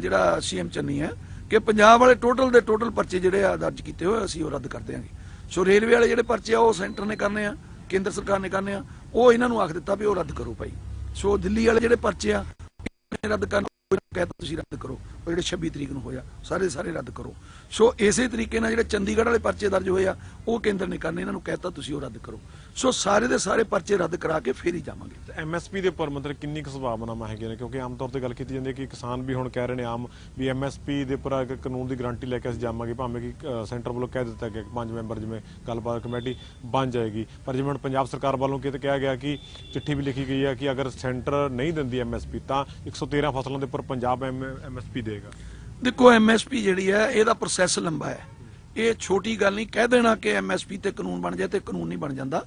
ਜਿਹੜਾ ਸੀਐਮ ਚੰਨੀ ਹੈ ਕਿ ਪੰਜਾਬ ਵਾਲੇ ਟੋਟਲ ਦੇ ਟੋਟਲ ਪਰਚੇ ਜਿਹੜੇ ਆ ਦਰਜ ਕੀਤੇ ਹੋਏ ਅਸੀਂ ਉਹ ਰੱਦ ਕਰ ਦਿਆਂਗੇ। ਸੋ ਰੇਲਵੇ ਵਾਲੇ ਜਿਹੜੇ ਪਰਚੇ ਆ, ਉਹ ਸੈਂਟਰ ਨੇ ਕਰਨੇ ਆ, ਕੇਂਦਰ ਸਰਕਾਰ ਨੇ ਕਰਨੇ ਆ, ਉਹ ਇਹਨਾਂ ਨੂੰ ਆਖ ਦਿੱਤਾ ਵੀ ਉਹ ਰੱਦ ਕਰੋ ਭਾਈ। ਸੋ ਦਿੱਲੀ ਵਾਲੇ ਜਿਹੜੇ ਪਰਚੇ ਆ ਰੱਦ ਕਰਨ ਕਹਿੰਦਾ ਤੁਸੀਂ ਰੱਦ ਕਰੋ। ਉਹ ਜਿਹੜੇ 26 ਤਰੀਕ ਨੂੰ ਹੋਇਆ, ਸਾਰੇ ਸਾਰੇ ਰੱਦ ਕਰੋ। ਸੋ ਇਸੇ ਤਰੀਕੇ ਨਾਲ ਜਿਹੜੇ ਚੰਡੀਗੜ੍ਹ ਵਾਲੇ ਪਰਚੇ ਦਰਜ ਹੋਏ ਆ, ਉਹ ਕੇਂਦਰ ਨੇ ਕਰਨੇ, ਇਹਨਾਂ ਨੂੰ ਕਹਿਤਾ, ਤੁਸੀਂ ਉਹ ਰੱਦ ਕਰੋ। ਸੋ ਸਾਰੇ ਦੇ ਸਾਰੇ ਪਰਚੇ ਰੱਦ ਕਰਾ ਕੇ ਫੇਰ ਹੀ ਜਾਵਾਂਗੇ। ਐਮਐਸਪੀ ਦੇ ਉੱਪਰ ਮਤਲਬ ਕਿੰਨੀ ਕੁ ਸੰਭਾਵਨਾਵਾਂ ਹੈਗੀਆਂ ਨੇ? ਕਿਉਂਕਿ ਆਮ ਤੌਰ ਤੇ ਗੱਲ ਕੀਤੀ ਜਾਂਦੀ ਹੈ ਕਿ ਕਿਸਾਨ ਵੀ ਹੁਣ ਕਹਿ ਰਹੇ ਨੇ ਆਮ ਵੀ ਐਮਐਸਪੀ ਦੇ ਉੱਪਰ ਇੱਕ ਕਾਨੂੰਨ ਦੀ ਗਾਰੰਟੀ ਲੈ ਕੇ ਅਸੀਂ ਜਾਵਾਂਗੇ, ਭਾਵੇਂ ਕਿ ਸੈਂਟਰ ਵੱਲੋਂ ਕਹਿ ਦਿੱਤਾ ਗਿਆ ਕਿ ਪੰਜ ਮੈਂਬਰ ਜਿਵੇਂ ਗੱਲਬਾਤ ਕਮੇਟੀ ਬਣ ਜਾਏਗੀ। ਪਰ ਜਿਵੇਂ ਹੁਣ ਪੰਜਾਬ ਸਰਕਾਰ ਵੱਲੋਂ ਕਿਤੇ ਕਿਹਾ ਗਿਆ ਕਿ ਚਿੱਠੀ ਵੀ ਲਿਖੀ ਗਈ ਹੈ ਕਿ ਅਗਰ ਸੈਂਟਰ ਨਹੀਂ ਦਿੰਦੀ ਐਮਐਸਪੀ ਤਾਂ 113 ਫਸਲਾਂ ਦੇ ਉੱਪਰ ਪੰਜਾਬ ਐਮਐਸਪੀ ਦੇਗਾ। ਦੇਖੋ ਐਮਐਸਪੀ ਜਿਹੜੀ ਹੈ, ਇਹਦਾ ਪ੍ਰੋਸੈਸ ਲੰਬਾ ਹੈ। ਇਹ ਛੋਟੀ ਗੱਲ ਨਹੀਂ, ਕਹਿ ਦੇਣਾ ਕਿ ਐਮਐਸਪੀ ਤੇ ਕਾਨੂੰਨ ਬਣ ਜਾਏ ਤੇ ਕਾਨੂੰਨ ਨਹੀਂ ਬਣ ਜਾਂਦਾ।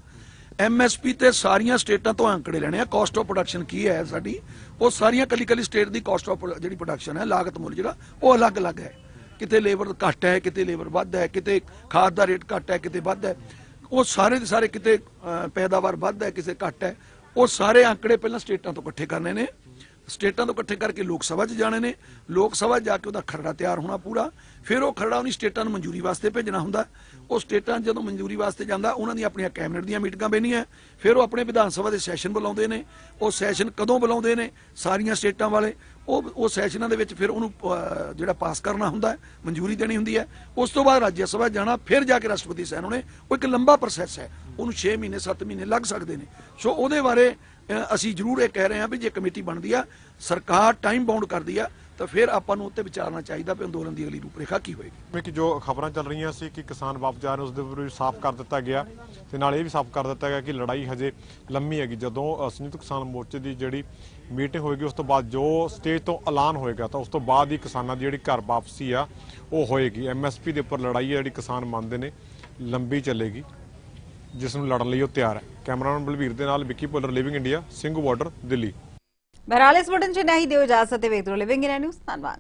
ਐਮਐਸਪੀ ਤੇ ਸਾਰੀਆਂ ਸਟੇਟਾਂ ਤੋਂ ਅੰਕੜੇ ਲੈਣੇ ਆ। ਕਾਸਟ ਆਫ ਪ੍ਰੋਡਕਸ਼ਨ ਕੀ ਹੈ ਸਾਡੀ? ਉਹ ਸਾਰੀਆਂ ਕੱਲੀ ਕੱਲੀ ਸਟੇਟ ਦੀ ਕਾਸਟ ਆਫ ਜਿਹੜੀ ਪ੍ਰੋਡਕਸ਼ਨ ਹੈ, ਲਾਗਤ ਮੁੱਲ ਜਿਹੜਾ, ਉਹ ਅਲੱਗ-ਅਲੱਗ ਹੈ। ਕਿਤੇ ਲੇਬਰ ਘੱਟ ਹੈ, ਕਿਤੇ ਲੇਬਰ ਵੱਧ ਹੈ, ਕਿਤੇ ਖਾਦ ਦਾ ਰੇਟ ਘੱਟ ਹੈ, ਕਿਤੇ ਵੱਧ ਹੈ। ਉਹ ਸਾਰੇ ਦੇ ਸਾਰੇ ਕਿਤੇ ਪੈਦਾਵਾਰ ਵੱਧ ਹੈ, ਕਿਸੇ ਘੱਟ ਹੈ। ਉਹ ਸਾਰੇ ਅੰਕੜੇ ਪਹਿਲਾਂ ਸਟੇਟਾਂ ਤੋਂ ਇਕੱਠੇ ਕਰਨੇ ਨੇ। ਸਟੇਟਾਂ ਤੋਂ ਇਕੱਠੇ ਕਰਕੇ ਲੋਕ ਸਭਾ 'ਚ ਜਾਣੇ ਨੇ। ਲੋਕ ਸਭਾ 'ਚ ਜਾ ਕੇ ਉਹਦਾ ਖਰੜਾ ਤਿਆਰ ਹੋਣਾ ਪੂਰਾ। ਫਿਰ ਉਹ ਖਰੜਾ ਉਹਨੀ ਸਟੇਟਾਂ ਨੂੰ ਮਨਜ਼ੂਰੀ ਵਾਸਤੇ ਭੇਜਣਾ ਹੁੰਦਾ। ਉਹ ਸਟੇਟਾਂ 'ਚ ਜਦੋਂ ਮਨਜ਼ੂਰੀ ਵਾਸਤੇ ਜਾਂਦਾ, ਉਹਨਾਂ ਦੀਆਂ ਆਪਣੀਆਂ ਕੈਬਨਿਟ ਦੀਆਂ ਮੀਟਿੰਗਾਂ ਬੈਣੀਆਂ ਫਿਰ ਉਹ ਆਪਣੇ ਵਿਧਾਨ ਸਭਾ ਦੇ ਸੈਸ਼ਨ ਬੁਲਾਉਂਦੇ ਨੇ। ਉਹ ਸੈਸ਼ਨ ਕਦੋਂ ਬੁਲਾਉਂਦੇ ਨੇ? ਸਾਰੀਆਂ ਸਟੇਟਾਂ ਵਾਲੇ। ਉਹ ਉਹ ਸੈਸ਼ਨਾਂ ਦੇ ਵਿੱਚ ਫਿਰ ਉਹਨੂੰ ਜਿਹੜਾ ਪਾਸ ਕਰਨਾ ਹੁੰਦਾ ਮਨਜ਼ੂਰੀ ਦੇਣੀ ਹੁੰਦੀ ਹੈ। ਉਸ ਤੋਂ ਬਾਅਦ ਰਾਜ ਸਭਾ ਜਾਣਾ, ਫਿਰ ਜਾ ਕੇ ਰਾਸ਼ਟਰਪਤੀ ਸੈਨ ਹੋਣੇ। ਉਹ ਇੱਕ ਲੰਬਾ ਪ੍ਰੋਸੈਸ ਹੈ। ਉਹਨੂੰ 6 ਮਹੀਨੇ 7 ਮਹੀਨੇ ਲੱਗ ਸਕਦੇ ਨੇ। ਸੋ ਉਹਦੇ ਬਾਰੇ ਅਸੀਂ ਜ਼ਰੂਰ ਇਹ ਕਹਿ ਰਹੇ ਹਾਂ ਵੀ ਜੇ ਕਮੇਟੀ ਬਣਦੀ ਆ, ਸਰਕਾਰ ਟਾਈਮ ਬਾਉਂਡ ਕਰਦੀ ਆ, ਤਾਂ ਫਿਰ ਆਪਾਂ ਨੂੰ ਉੱਤੇ ਵਿਚਾਰਨਾ ਚਾਹੀਦਾ ਵੀ ਅੰਦੋਲਨ ਦੀ ਅਗਲੀ ਰੂਪਰੇਖਾ ਕੀ ਹੋਏਗੀ। ਕਿ ਜੋ ਖਬਰਾਂ ਚੱਲ ਰਹੀਆਂ ਸੀ ਕਿ ਕਿਸਾਨ ਵਾਪਸ ਜਾ ਰਹੇ ਉਸ ਦੇ ਵਿਰੁੱਧ ਸਾਫ਼ ਕਰ ਦਿੱਤਾ ਗਿਆ ਤੇ ਨਾਲ ਇਹ ਵੀ ਸਾਫ਼ ਕਰ ਦਿੱਤਾ ਗਿਆ ਕਿ ਲੜਾਈ ਹਜੇ ਲੰਮੀ ਹੈਗੀ। ਜਦੋਂ ਸੰਯੁਕਤ ਕਿਸਾਨ ਮੋਰਚੇ ਦੀ ਜਿਹੜੀ ਮੀਟਿੰਗ ਹੋਏਗੀ, ਉਸ ਤੋਂ ਬਾਅਦ ਜੋ ਸਟੇਜ ਤੋਂ ਐਲਾਨ ਹੋਏਗਾ, ਤਾਂ ਉਸ ਤੋਂ ਬਾਅਦ ਹੀ ਕਿਸਾਨਾਂ ਦੀ ਜਿਹੜੀ ਘਰ ਵਾਪਸੀ ਆ, ਉਹ ਹੋਏਗੀ। ਐਮਐਸਪੀ ਦੇ ਉੱਪਰ ਲੜਾਈ ਹੈ, ਜਿਹੜੀ ਕਿਸਾਨ ਮੰਨਦੇ ਨੇ, ਲੰਬੀ ਚੱਲੇਗੀ। ਜਿਸ ਨੂੰ ਲੜਨ ਲਈ ਉਹ ਤਿਆਰ ਹੈ। ਕੈਮਰਾਮੈਨ ਬਲਵੀਰ ਦੇ ਨਾਲ Vicky Polar living India Singhu border Delhi. ਬਹਰਾਲ ਇਸ ਬਟਨ 'ਚ ਨਹੀਂ ਦਿਓ ਇਜਾਜ਼ਤ ਤੇ ਵੇਖਦੇ ਰਹੋ ਲਿਵਿੰਗ ਇਨ ਨਿਊਜ਼ ਧੰਨਵਾਦ।